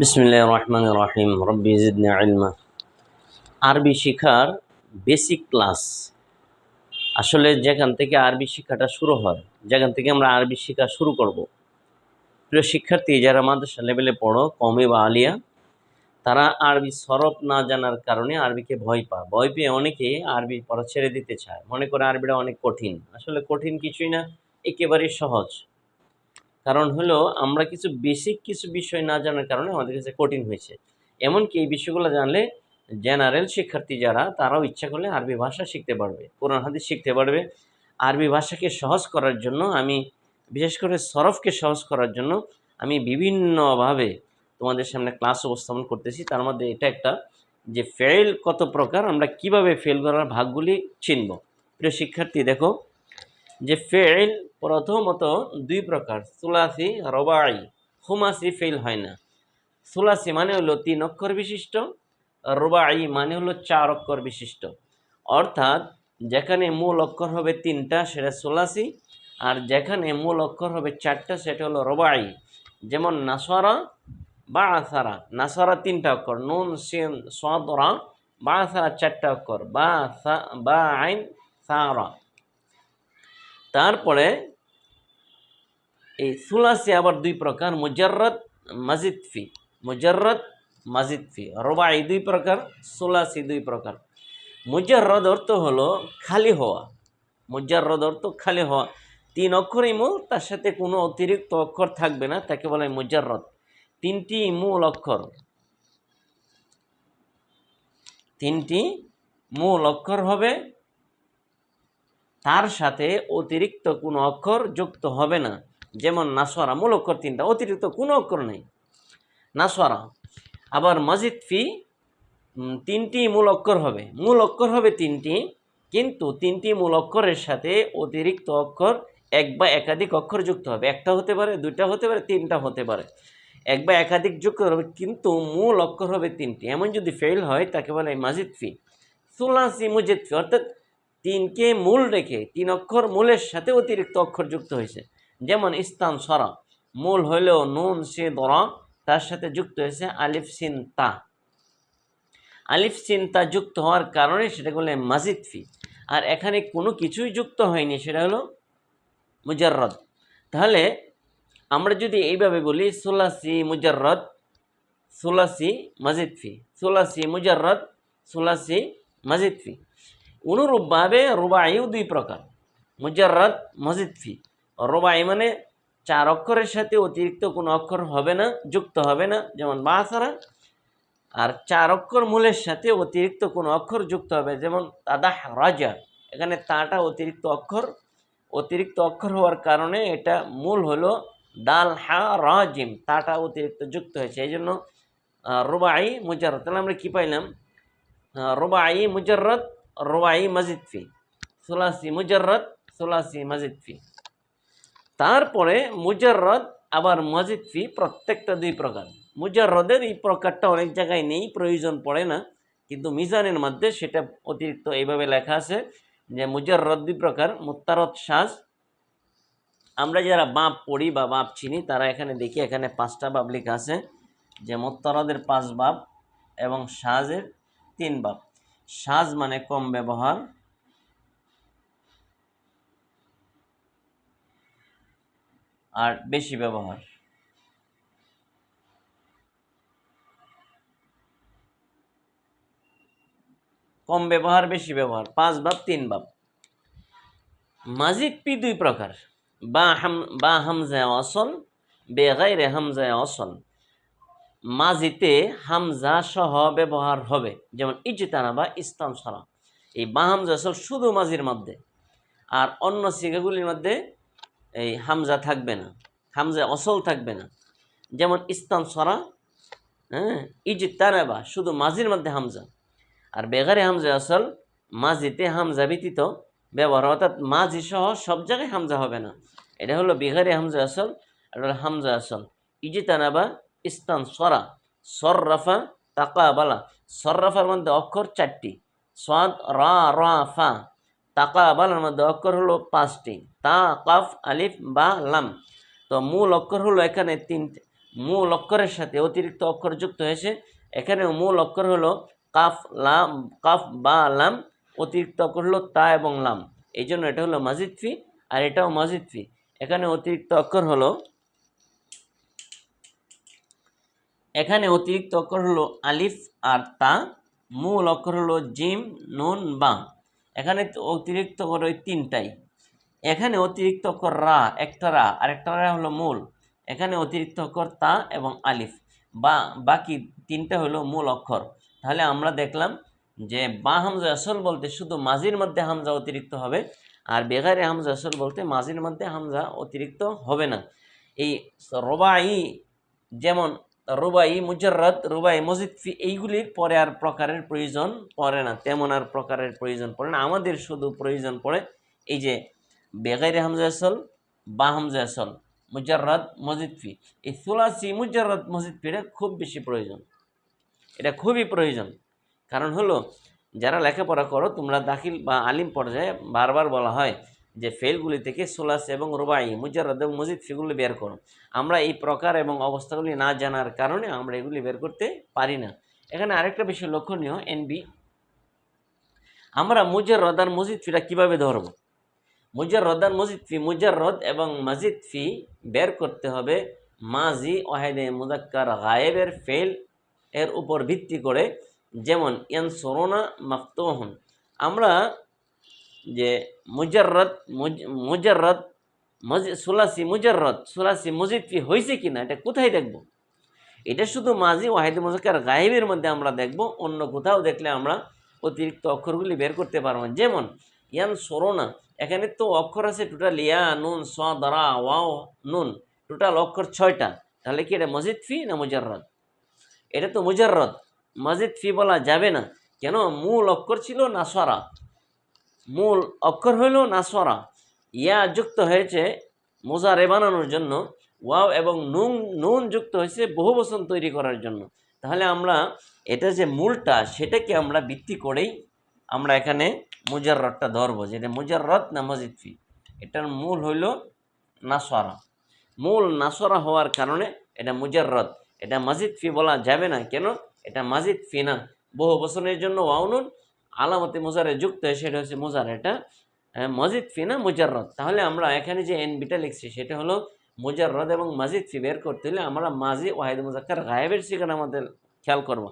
বিসমিল্লাহ রহমান রহিম। রব্বি জিদনি ইলমা। আরবি শিখার বেসিক ক্লাস আসলে যেখান থেকে আরবি শিক্ষাটা শুরু হয়, যেখান থেকে আমরা আরবি শিক্ষা শুরু করব। প্রিয় শিক্ষার্থী, যারা মাদ্রাসা লেভেলে পড়ো, কমে বা আলিয়া, তারা আরবি সরব না জানার কারণে আরবিকে ভয় পায়। ভয় পেয়ে অনেকে আরবি পড়া ছেড়ে দিতে চায়। মনে করে আরবিটা অনেক কঠিন। আসলে কঠিন কিছুই না, একেবারেই সহজ। কারণ হলো আমরা কিছু বেসিক কিছু বিষয় না জানার কারণে আমাদের কাছে কঠিন হয়েছে। এমনকি এই বিষয়গুলো জানলে জেনারেল শিক্ষার্থী যারা, তারাও ইচ্ছা করলে আরবি ভাষা শিখতে পারবে, কোরআন, হাদিস শিখতে পারবে। আরবি ভাষাকে সহজ করার জন্য আমি, বিশেষ করে সরফকে সহজ করার জন্য আমি বিভিন্নভাবে তোমাদের সামনে ক্লাস উপস্থাপন করতেছি। তার মধ্যে এটা একটা যে ফেল কত প্রকার, আমরা কীভাবে ফেল করার ভাগগুলি চিনব। প্রিয় শিক্ষার্থী, দেখো যে ফেল প্রথমত দুই প্রকার, সুলাসি রবাই হুমাসি ফেল হয় না। সুলাসি মানে হলো তিন অক্ষর বিশিষ্ট রবাই মানে হলো চার অক্ষর বিশিষ্ট। অর্থাৎ যেখানে মূল অক্ষর হবে তিনটা সেটা সুলাসি, আর যেখানে মূল অক্ষর হবে চারটা সেটা হলো রবাই যেমন নাসরা বা আসারা নাসারা তিনটা অক্ষর, নুন, সিন, সদরা বা আসারা চারটা অক্ষর বা বা আইন সারা। তারপরে এই সুলাসি আবার দুই প্রকার, মুজাররদ, মাজিদ ফি। মুজাররদ, মাজিদ ফি। রবাই দুই প্রকার, সুলাসি দুই প্রকার। মুজাররদ অর্থ হলো খালি হওয়া। মুজাররদ অর্থ খালি হওয়া। তিন অক্ষর মূল তার সাথে কোনো অতিরিক্ত অক্ষর থাকবে না, তাকে বলে মুজাররদ। তিনটি মূল অক্ষর। তিনটি মূল অক্ষর হবে তার সাথে অতিরিক্ত কোনো অক্ষর যুক্ত হবে না। যেমন নাসরা মূল অক্ষর তিনটা, অতিরিক্ত কোনো অক্ষর নেই। নাসরা আবার মজিদ ফি তিনটি মূল অক্ষর হবে। মূল অক্ষর হবে তিনটি, কিন্তু তিনটি মূল অক্ষরের সাথে অতিরিক্ত অক্ষর এক বা একাধিক অক্ষর যুক্ত হবে। একটা হতে পারে, দুইটা হতে পারে, তিনটা হতে পারে। এক বা একাধিক যুক্ত হবে, কিন্তু মূল অক্ষর হবে তিনটি। এমন যদি ফেল হয়, তাকে বলে মাজিদ ফি। সুলাসি মুজিদ ফি, অর্থাৎ তিনকে মূল রেখে, তিন অক্ষর মূলের সাথে অতিরিক্ত অক্ষর যুক্ত হয়েছে। যেমন ইস্তান সরা, মূল হইলেও নুন, সে, দরা, তার সাথে যুক্ত হয়েছে আলিফ, সিন, তা। আলিফ, সিন, তা যুক্ত হওয়ার কারণে সেটা বলে মাজিদ ফি। আর এখানে কোনো কিছুই যুক্ত হয়নি, সেটা হলো মুজাররদ। তাহলে আমরা যদি এইভাবে বলি, সোলাসি মুজাররদ, সুলাসি মাজিদ ফি। সুলাসি মুজাররদ, সুলাসি মাজিদ ফি। অনুরূপভাবে রুবাইও দুই প্রকার। মুজাররদ, মজিদ ফি। রুবাই মানে চার অক্ষরের সাথে অতিরিক্ত কোনো অক্ষর হবে না, যুক্ত হবে না, যেমন বাসারা। আর চার অক্ষর মূলের সাথে অতিরিক্ত কোনো অক্ষর যুক্ত হবে, যেমন তাদাহ, রাজা। এখানে তাটা অতিরিক্ত অক্ষর। অতিরিক্ত অক্ষর হওয়ার কারণে এটা মূল হলো দাল, হা রাজিম তাটা অতিরিক্ত যুক্ত হয়েছে। এই জন্য রুবাই মুজাররদ। তাহলে আমরা কী পাইলাম? রুবাই মুজাররদ রুবাই মজিদ ফি, সুলাসি মুজাররদ, সুলাসি মজিদ ফি। তারপরে মুজাররদ আবার মজিদ ফি প্রত্যেকটা দুই প্রকার। মুজাররদের এই প্রকারটা অনেক জায়গায় নেই, প্রয়োজন পড়ে না। কিন্তু মিজানের মধ্যে সেটা অতিরিক্ত এইভাবে লেখা আছে যে মুজাররদ দুই প্রকার মুত্তারদ সাজ আমরা যারা বাপ পড়ি বা বাপ চিনি, তারা এখানে দেখি, এখানে পাঁচটা বাপ লেখা আছে। যে মোত্তারদের পাঁচ বাপ এবং সাজের তিন বাপ। সাজ মানে কম ব্যবহার। আর বেশি ব্যবহার। কম ব্যবহার, বেশি ব্যবহার। পাঁচ বাপ, তিন বাপ। মাজিদ পি দুই প্রকার। বা হাম বা হামজা অসল বেগাইরে হামজা অসল। মাজিতে হামজা সহ ব্যবহার হবে। যেমন ইজতানা বা ইস্তান সরা এই বা হামজা শুধু মাজির মধ্যে। আর অন্য সিগাগুলির মধ্যে এই হামজা থাকবে না। হামজা অসল থাকবে না। যেমন ইস্তান সরা হ্যাঁ ইজতানাবা শুধু মাজির মধ্যে হামজা। আর বেগারে হামজা আসল মাজিতে হামজা ব্যতীত ব্যবহার, অর্থাৎ মাঝি সহ সব জায়গায় হামজা হবে না। এটা হলো বেগারে হামজা আসল, আর হলো হামজা আসল। ইজিতানাবা ইস্তান, সরা। সররাফা, তাকাবালা। সররাফার মধ্যে অক্ষর চারটি। সাদ, রা রা, ফা। তাকাবালার মধ্যে অক্ষর হলো পাঁচটি। তা, কাফ, আলিফ, বা, লাম। তো মূল অক্ষর হলো এখানে তিনটে। মূল অক্ষরের সাথে অতিরিক্ত অক্ষর যুক্ত হয়েছে। এখানে মূল অক্ষর হলো কাফ, লাম, কাফ, বা, লাম। অতিরিক্ত অক্ষর হলো তা এবং লাম। এই জন্য এটা হলো মাজিদ ফি, আর এটাও মাজিদ ফি। এখানে অতিরিক্ত অক্ষর হলো এখানে অতিরিক্ত অক্ষর হলো আলিফ আর তা। মূল অক্ষর হলো জিম, নুন বা এখানে অতিরিক্ত অক্ষর ওই তিনটাই। এখানে অতিরিক্ত অক্ষর রা, একটা রা, আর একটা রা হলো মূল। এখানে অতিরিক্ত অক্ষর তা এবং আলিফ। বা, বাকি তিনটা হলো মূল অক্ষর। তাহলে আমরা দেখলাম যে বা হামজা আসল বলতে শুধু মাঝির মধ্যে হামজা অতিরিক্ত হবে, আর বেগারে হামজা আসল বলতে মাঝির মধ্যে হামজা অতিরিক্ত হবে না। এই রবাই যেমন রুবাই মুজাররদ, রুবাই মসজিদ ফি এইগুলির পরে আর প্রকারের প্রয়োজন পড়ে না, তেমন আর প্রকারের প্রয়োজন পড়ে না। আমাদের শুধু প্রয়োজন পড়ে এই যে বেগাইরে হামজা আসল, বা হামজা আসল, মুজাররদ মসজিদ ফি। এই সুলাসি মুজাররদ মসজিদ ফিটা খুব বেশি প্রয়োজন। এটা খুবই প্রয়োজন। কারণ হলো, যারা লেখাপড়া করো, তোমরা দাখিল বা আলিম পর্যায়ে বারবার বলা হয় যে ফেলগুলি থেকে সোলাস এবং রুবাই, মুজাররদ এবং মসজিদ ফিগুলি বের করো। আমরা এই প্রকার এবং অবস্থাগুলি না জানার কারণে আমরা এগুলি বের করতে পারি না। এখানে আরেকটা বিষয় লক্ষণীয়, এনবি। আমরা মুজাররদ আর মসজিদ ফিটা কীভাবে ধরব? মুজাররদ আর মসজিদ ফি মুজার রদ এবং মসজিদ ফি বের করতে হবে মাজি ওয়াহেদে মুজাক্কার গায়েবের ফেল এর উপর ভিত্তি করে, যেমন ইয়ান সরোনা মাফতোহন। আমরা যে মুজাররদ, মুজ- মুজাররদ, মজি, সুলাসি মুজাররদ, সুলাসি মজিদ ফি হয়েছে কিনা, এটা কোথায় দেখব? এটা শুধু মাঝি ওয়াহিদ মুজাক্কার গায়েবের মধ্যে আমরা দেখব, অন্য কোথাও দেখলে আমরা অতিরিক্ত অক্ষরগুলি বের করতে পারব না। যেমন, ইয়ান সরোনা, এখানে তো অক্ষর আছে টোটাল ইয়া, নুন, স, দরা, ওয়াও, নুন টোটাল অক্ষর ছয়টা। তাহলে কি এটা মসজিদ ফি না মুজাররদ? এটা তো মুজাররদ। মসজিদ ফি বলা যাবে না। কেন? মূল অক্ষর ছিল না নাসরা। মূল অক্ষর হইল নাসরা। ইয়া যুক্ত হয়েছে মোজারে বানানোর জন্য। ওয়াও এবং নুন নুন যুক্ত হয়েছে বহু বচন তৈরি করার জন্য। তাহলে আমরা এটা যে মূলটা, সেটাকে আমরা ভিত্তি করেই আমরা এখানে মুজাররদটা ধরবো, যেটা মুজাররদ না মসজিদ ফি। এটার মূল হইল নাসরা। মূল নাসরা হওয়ার কারণে এটা মুজাররদ। এটা মসজিদ ফি বলা যাবে না। কেন? এটা মাজিদ ফি না। বহু বছরের জন্য ওয়াউনুন আলামতে মোজারে যুক্ত হয়, সেটা হচ্ছে মুজার এটা মজিদ ফি না, মুজাররদ। তাহলে আমরা এখানে যে এন বিটা লিখছি, সেটা হলো মুজাররদ এবং মাজিদ ফি বের করতে হলে আমরা মাজি ওয়াহিদ মুজাক্কার গায়েবের শিকার আমাদের খেয়াল করব।